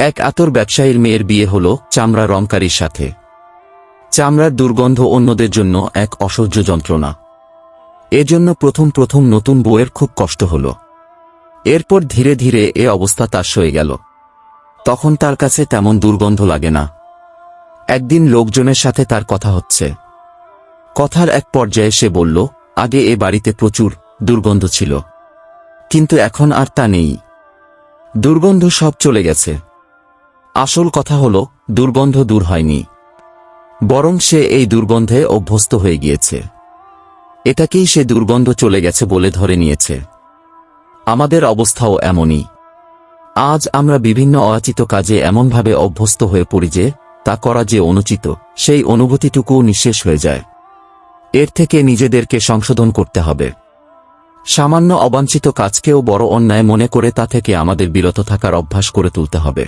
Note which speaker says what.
Speaker 1: এক আতর ব্যবসায়ীর মেয়ের বিয়ে হল চামড়া রংকারীর সাথে। চামড়ার দুর্গন্ধ অন্যদের জন্য এক অসহ্য যন্ত্রণা। এজন্য প্রথম প্রথম নতুন বউয়ের খুব কষ্ট হল। এরপর ধীরে ধীরে এ অবস্থা তার সয়ে গেল। তখন তার কাছে তেমন দুর্গন্ধ লাগে না। একদিন লোকজনের সাথে তার কথা হচ্ছে। কথার এক পর্যায়ে সে বলল, আগে এ বাড়িতে প্রচুর দুর্গন্ধ ছিল। কিন্তু এখন আর তা নেই। দুর্গন্ধ সব চলে গেছে। আসল কথা হল, দুর্গন্ধ দূর হয়নি। বরং সে এই দুর্গন্ধে অভ্যস্ত হয়ে গিয়েছে। এটাকেই সে দুর্গন্ধ চলে গেছে বলে ধরে নিয়েছে। আমাদের অবস্থাও এমনই। আজ আমরা বিভিন্ন অয়াচিত কাজে এমনভাবে অভ্যস্ত হয়ে পড়ি যে, তা করা যে অনুচিত, সেই অনুভূতিটুকুও নিঃশেষ হয়ে যায়। এর থেকে নিজেদেরকে সংশোধন করতে হবে। সামান্য অবাঞ্ছিত কাজকেও বড় অন্যায় মনে করে তা থেকে আমাদের বিরত থাকার অভ্যাস করে তুলতে হবে।